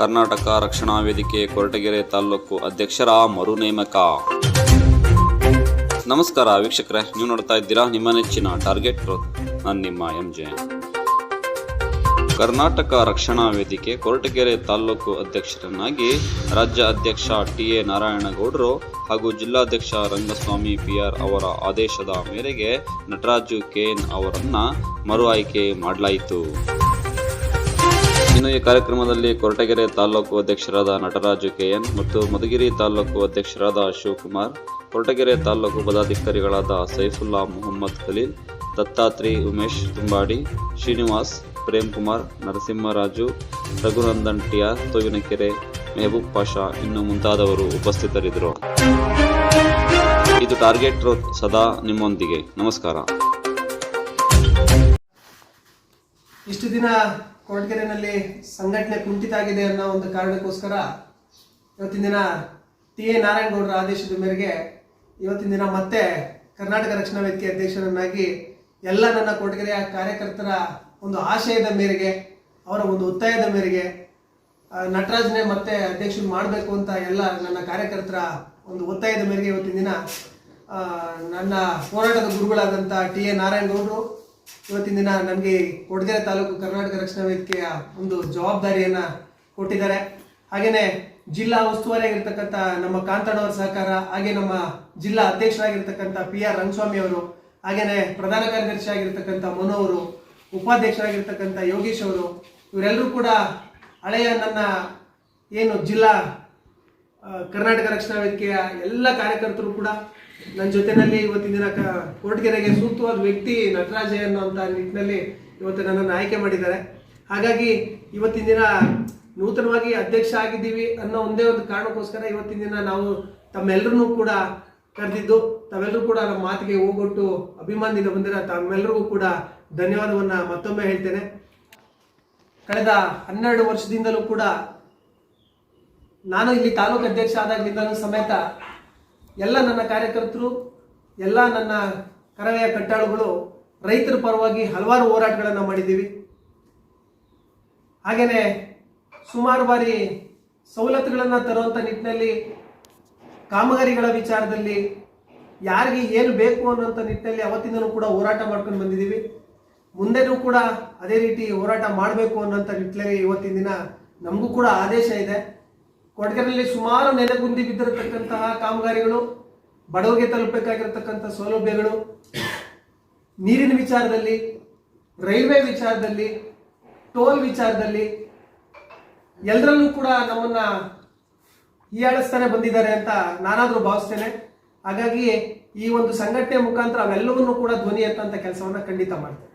ಕರ್ನಾಟಕ ರಕ್ಷಣಾ ವೇದಿಕೆ, ಕೊರಟಗೆರೆ ತಾಲೂಕು ಅಧ್ಯಕ್ಷರ ಮರು ನೇಮಕ ನಮಸ್ಕಾರ ವೀಕ್ಷಕರೇ, ನೀವು ನೋಡ್ತಾ ಇದ್ದೀರಾ ನಿಮ್ಮ ನೆಚ್ಚಿನ ಟಾರ್ಗೆಟ್ ನಾನು ನಿಮ್ಮ ಎಂ ಜೆ ಕರ್ನಾಟಕ ರಕ್ಷಣಾ ವೇದಿಕೆ, ಕೊರಟಗೆರೆ ತಾಲೂಕು ಅಧ್ಯಕ್ಷರನ್ನಾಗಿ ರಾಜ್ಯ ಅಧ್ಯಕ್ಷ ಟಿ ಎ ನಾರಾಯಣಗೌಡರು ಹಾಗೂ ಜಿಲ್ಲಾಧ್ಯಕ್ಷ ರಂಗಸ್ವಾಮಿ ಪಿ ಆರ್ ಅವರ ಆದೇಶದ ಮೇರೆಗೆ ನಟರಾಜು ಕೇನ್ ಅವರನ್ನು ಮರು ಆಯ್ಕೆ ಮಾಡಲಾಯಿತು. ಇನ್ನು ಈ ಕಾರ್ಯಕ್ರಮದಲ್ಲಿ ಕೊರಟಗೆರೆ ತಾಲೂಕು ಅಧ್ಯಕ್ಷರಾದ ನಟರಾಜು ಕೆಎನ್ ಮತ್ತು ಮಧುಗಿರಿ ತಾಲೂಕು ಅಧ್ಯಕ್ಷರಾದ ಶಿವಕುಮಾರ್, ಕೊರಟಗೆರೆ ತಾಲೂಕು ಪದಾಧಿಕಾರಿಗಳಾದ ಸೈಫುಲ್ಲಾ ಮೊಹಮ್ಮದ್ ಖಲೀಲ್, ದತ್ತಾತ್ರಿ ಉಮೇಶ್ ತುಂಬಾಡಿ, ಶ್ರೀನಿವಾಸ್ ಪ್ರೇಮ್ ಕುಮಾರ್ ನರಸಿಂಹರಾಜು, ರಘುನಂದನ್ ಟಿಯಾ ತೋವಿನಕೆರೆ, ಮೆಹಬೂಬ್ ಪಾಷಾ ಇನ್ನು ಮುಂತಾದವರು ಉಪಸ್ಥಿತರಿದ್ದರು. ಇದು ಟಾರ್ಗೆಟ್ ಸದಾ ನಿಮ್ಮೊಂದಿಗೆ. ನಮಸ್ಕಾರ. ಇಷ್ಟು ದಿನ ಕೊರಟಗೆರೆನಲ್ಲಿ ಸಂಘಟನೆ ಕುಂಠಿತ ಆಗಿದೆ ಅನ್ನೋ ಒಂದು ಕಾರಣಕ್ಕೋಸ್ಕರ ಇವತ್ತಿನ ದಿನ ಟಿ ಎ ನಾರಾಯಣಗೌಡರ ಆದೇಶದ ಮೇರೆಗೆ ಇವತ್ತಿನ ದಿನ ಮತ್ತೆ ಕರ್ನಾಟಕ ರಕ್ಷಣಾ ವೇದಿಕೆ ಅಧ್ಯಕ್ಷರನ್ನಾಗಿ ಎಲ್ಲ ನನ್ನ ಕೊರಟಗೆರೆಯ ಕಾರ್ಯಕರ್ತರ ಒಂದು ಆಶಯದ ಮೇರೆಗೆ, ಅವರ ಒಂದು ಒತ್ತಾಯದ ಮೇರೆಗೆ ನಟರಾಜನೇ ಮತ್ತೆ ಅಧ್ಯಕ್ಷರು ಮಾಡಬೇಕು ಅಂತ ಎಲ್ಲ ನನ್ನ ಕಾರ್ಯಕರ್ತರ ಒಂದು ಒತ್ತಾಯದ ಮೇರೆಗೆ ಇವತ್ತಿನ ದಿನ ನನ್ನ ಹೋರಾಟದ ಗುರುಗಳಾದಂಥ ಟಿ ಎ ನಾರಾಯಣಗೌಡರು ಇವತ್ತಿನ ದಿನ ನಮಗೆ ಕೊಡಗೆರೆ ತಾಲೂಕು ಕರ್ನಾಟಕ ರಕ್ಷಣಾ ವೇದಿಕೆಯ ಒಂದು ಜವಾಬ್ದಾರಿಯನ್ನು ಕೊಟ್ಟಿದ್ದಾರೆ. ಹಾಗೆಯೇ ಜಿಲ್ಲಾ ಉಸ್ತುವಾರಿಯಾಗಿರ್ತಕ್ಕಂಥ ನಮ್ಮ ಕಾಂತಣ್ಣವರ ಸಹಕಾರ, ಹಾಗೆ ನಮ್ಮ ಜಿಲ್ಲಾ ಅಧ್ಯಕ್ಷರಾಗಿರ್ತಕ್ಕಂಥ ಪಿ ಆರ್ ರಂಗಸ್ವಾಮಿ ಅವರು ಹಾಗೆಯೇ ಪ್ರಧಾನ ಕಾರ್ಯದರ್ಶಿ ಆಗಿರ್ತಕ್ಕಂಥ ಮನು ಅವರು, ಉಪಾಧ್ಯಕ್ಷರಾಗಿರ್ತಕ್ಕಂಥ ಯೋಗೀಶ್ ಅವರು, ಇವರೆಲ್ಲರೂ ಕೂಡ ಹಳೆಯ ನನ್ನ ಏನು ಜಿಲ್ಲಾ ಕರ್ನಾಟಕ ರಕ್ಷಣಾ ವೇದಿಕೆಯ ಎಲ್ಲ ಕಾರ್ಯಕರ್ತರು ಕೂಡ ನನ್ನ ಜೊತೆನಲ್ಲಿ ಇವತ್ತಿನ ದಿನ ಕೋಟಗೆರೆಗೆ ಸೂಕ್ತವಾದ ವ್ಯಕ್ತಿ ನಟರಾಜ ಅನ್ನೋಂಥ ನಿಟ್ಟಿನಲ್ಲಿ ಇವತ್ತು ನನ್ನನ್ನು ಆಯ್ಕೆ ಮಾಡಿದ್ದಾರೆ. ಹಾಗಾಗಿ ಇವತ್ತಿನ ದಿನ ನೂತನವಾಗಿ ಅಧ್ಯಕ್ಷ ಆಗಿದ್ದೀವಿ ಅನ್ನೋ ಒಂದೇ ಒಂದು ಕಾರಣಕ್ಕೋಸ್ಕರ ಇವತ್ತಿನ ದಿನ ನಾವು ತಮ್ಮೆಲ್ಲರನ್ನೂ ಕೂಡ ಕರೆದಿದ್ದು ತಾವೆಲ್ಲರೂ ಕೂಡ ನಮ್ಮ ಮಾತಿಗೆ ಹೋಗೊಟ್ಟು ಅಭಿಮಾನದಿಂದ ಬಂದಿರೋ ತಮ್ಮೆಲ್ಲರಿಗೂ ಕೂಡ ಧನ್ಯವಾದವನ್ನ ಮತ್ತೊಮ್ಮೆ ಹೇಳ್ತೇನೆ. ಕಳೆದ ಹನ್ನೆರಡು ವರ್ಷದಿಂದಲೂ ಕೂಡ ನಾನು ಇಲ್ಲಿ ತಾಲೂಕು ಅಧ್ಯಕ್ಷ ಆದಾಗಿಂದಲೂ ಸಮೇತ ಎಲ್ಲ ನನ್ನ ಕಾರ್ಯಕರ್ತರು, ಎಲ್ಲ ನನ್ನ ಕರವೆಯ ಕಟ್ಟಾಳುಗಳು, ರೈತರ ಪರವಾಗಿ ಹಲವಾರು ಹೋರಾಟಗಳನ್ನು ಮಾಡಿದ್ದೀವಿ. ಹಾಗೆಯೇ ಸುಮಾರು ಬಾರಿ ಸವಲತ್ತುಗಳನ್ನು ತರುವಂಥ ನಿಟ್ಟಿನಲ್ಲಿ, ಕಾಮಗಾರಿಗಳ ವಿಚಾರದಲ್ಲಿ ಯಾರಿಗೆ ಏನು ಬೇಕು ಅನ್ನೋಂಥ ನಿಟ್ಟಿನಲ್ಲಿ ಅವತ್ತಿಂದಲೂ ಕೂಡ ಹೋರಾಟ ಮಾಡ್ಕೊಂಡು ಬಂದಿದ್ದೀವಿ. ಮುಂದೆನೂ ಕೂಡ ಅದೇ ರೀತಿ ಹೋರಾಟ ಮಾಡಬೇಕು ಅನ್ನೋಂಥ ನಿಟ್ಟಿನಲ್ಲಿ ಇವತ್ತಿನ ದಿನ ನಮಗೂ ಕೂಡ ಆದೇಶ ಇದೆ. ಕೊಡಗರಲ್ಲಿ ಸುಮಾರು ನೆಲೆಗುಂದಿ ಬಿದ್ದಿರತಕ್ಕಂತಹ ಕಾಮಗಾರಿಗಳು, ಬಡವರಿಗೆ ತಲುಪಬೇಕಾಗಿರತಕ್ಕಂಥ ಸೌಲಭ್ಯಗಳು, ನೀರಿನ ವಿಚಾರದಲ್ಲಿ, ರೈಲ್ವೆ ವಿಚಾರದಲ್ಲಿ, ಟೋಲ್ ವಿಚಾರದಲ್ಲಿ ಎಲ್ಲರಲ್ಲೂ ಕೂಡ ನಮ್ಮನ್ನ ಹೀಯಾಳಿಸ್ತಾನೆ ಬಂದಿದ್ದಾರೆ ಅಂತ ನಾನಾದರೂ ಭಾವಿಸ್ತೇನೆ. ಹಾಗಾಗಿ ಈ ಒಂದು ಸಂಘಟನೆ ಮುಖಾಂತರ ಅವೆಲ್ಲವನ್ನೂ ಕೂಡ ಧ್ವನಿ ಎತ್ತಂತ ಕೆಲಸವನ್ನ ಖಂಡಿತ ಮಾಡ್ತೇನೆ.